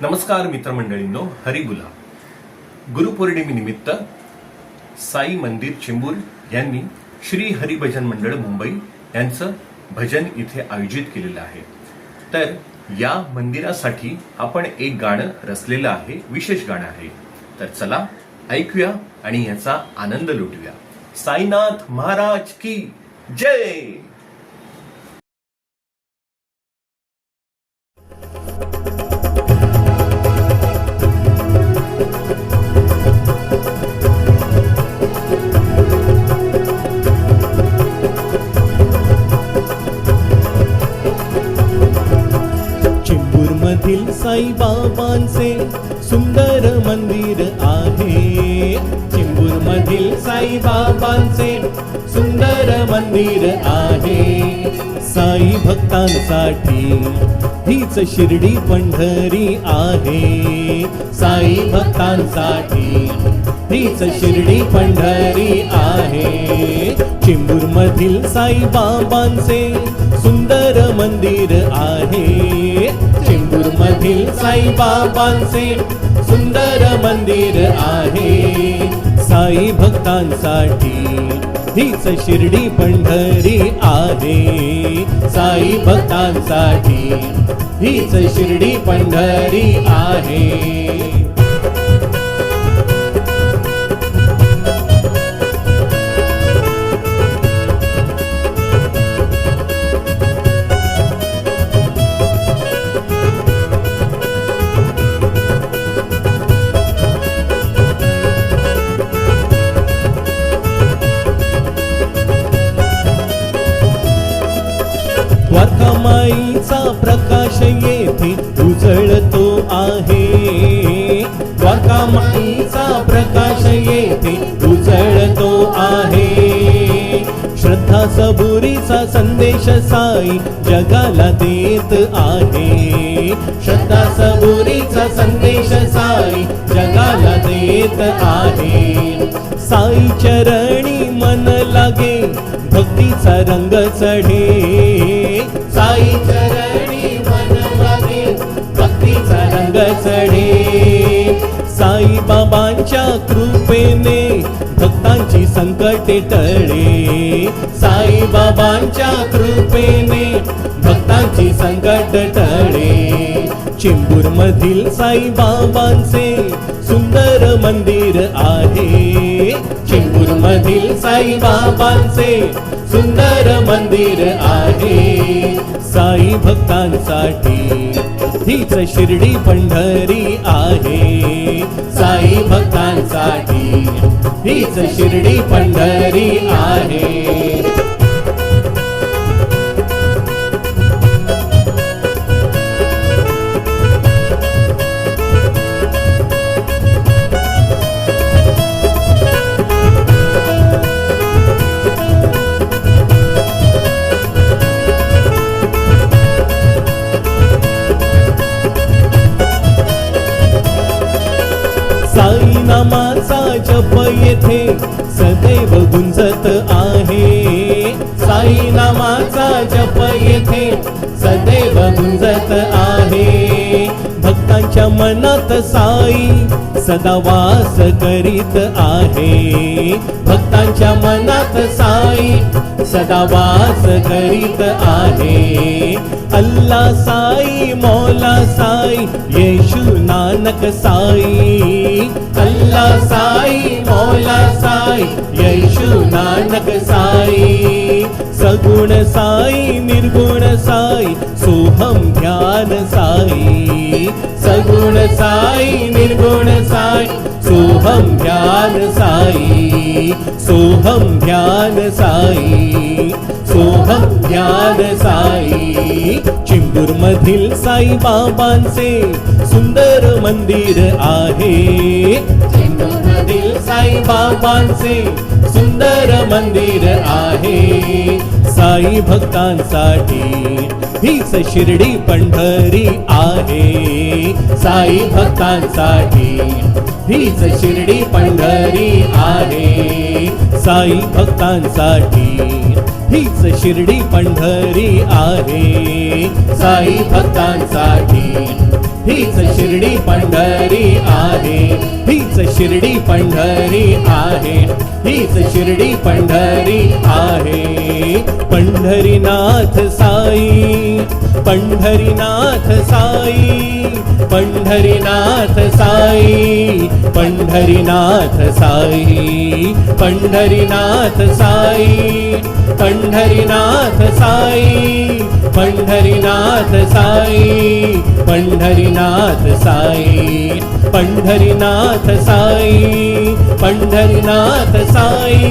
नमस्कार मित्रमंडळींनो हरिबुला गुरुपौर्णिमेनिमित्त साई मंदिर चेंबूर यांनी श्री हरिभजन मंडळ मुंबई यांचं भजन इथे आयोजित केलेलं आहे. तर या मंदिरासाठी आपण एक गाणं रचलेलं आहे विशेष गाणं आहे. तर चला ऐकूया आणि याचा आनंद लुटूया. साईनाथ महाराज की जय! साईबाबांचे सुंदर मंदिर आहे. चिंबूर मधील साईबाबांचे सुंदर मंदिर आहे. साई भक्तांसाठी हीच शिर्डी पंढरी आहे. साई भक्तांसाठी हीच शिर्डी पंढरी आहे. चिंबूर मधील साईबाबांचे सुंदर मंदिर आहे. चिंबूर मधील साईबाबांचे सुंदर मंदिर आहे. साई भक्तांसाठी हीच शिर्डी पंढरी आहे. साई भक्तांसाठी हीच शिर्डी पंढरी आहे. द्वारकामाईचा प्रकाश येथे उजळतो आहे. द्वारकामाईचा प्रकाश येथे उजळतो आहे. श्रद्धा सबुरीचा संदेश साई जगाला देत आहे. श्रद्धा सबुरीचा संदेश साई जगाला देत आहे. साई चरणी मन लागे भक्तीचा रंग चढे. साई चरणी मन लागे भक्तीचा रंग चढे. साई बाबांच्या कृपेने भक्तांची संकटे टळे साई बाबांच्या कृपेने भक्तांची संकट टळे चेंबूर मधील साई बाबांचे सुंदर मंदिर आहे. चेंबूर मधील साई बाबांचे सुंदर मंदिर आहे. साई भक्तांसाठी हीच शिर्डी पंढरी आहे. साई भक्तांसाठी हीच शिर्डी पंढरी आहे. नामाचा जप येथे सदैव गुंजत आहे. साई नामाचा जप येथे सदैव गुंजत आहे. भक्तांच्या मनात साई सदा वास करीत आहे. भक्तांच्या मनात साई सदा वास करीत आहे. अल्ला साई मौला साई येशू नानक साई. अल्ला साई मौला साई येशू नानक साई. सगुण साई निर्गुण साई सोहम ध्यान साई. सगुण साई निर्गुण साई सोहम ध्यान साई. सोहम ध्यान साई. सोहम ध्यान साई चिंबूर मधील साई बाबांचे सुंदर मंदिर आहे. चिंबूर मधील साई बाबांचे सुंदर मंदिर आहे. साई भक्तांसाठी हीच शिर्डी पंढरी आहे. साई भक्तांसाठी हीच शिर्डी पंढरी आहे. साई भक्तांसाठी. हीच शिर्डी पंढरी आहे. साई भक्तांसाठी. हीच शिर्डी पंढरी आहे हीच शिर्डी पंढरी आहे हीच शिर्डी पंढरी आहे. पंढरीनाथ साई पंढरीनाथ साई पंढरीनाथ साई पंढरीनाथ साई पंढरीनाथ साई पंढरीनाथ साई. पंढरीनाथ साई पंढरीनाथ साई पंढरीनाथ साई पंढरीनाथ साई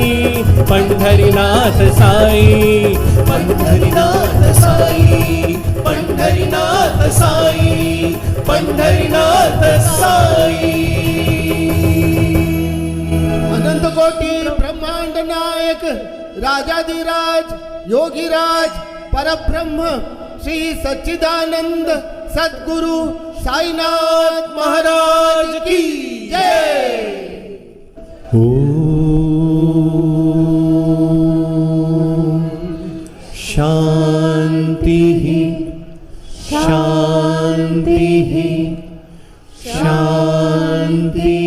पंढरीनाथ साई पंढरीनाथ साई पंढरीनाथ साई पंढरीनाथ साई. अनंत कोटी ब्रह्मांड नायक राजाधिराज योगीराज परब्रह्म श्री सच्चिदानंद सद्गुरु साईनाथ महाराज की जय। शांति ही शांति ही शांति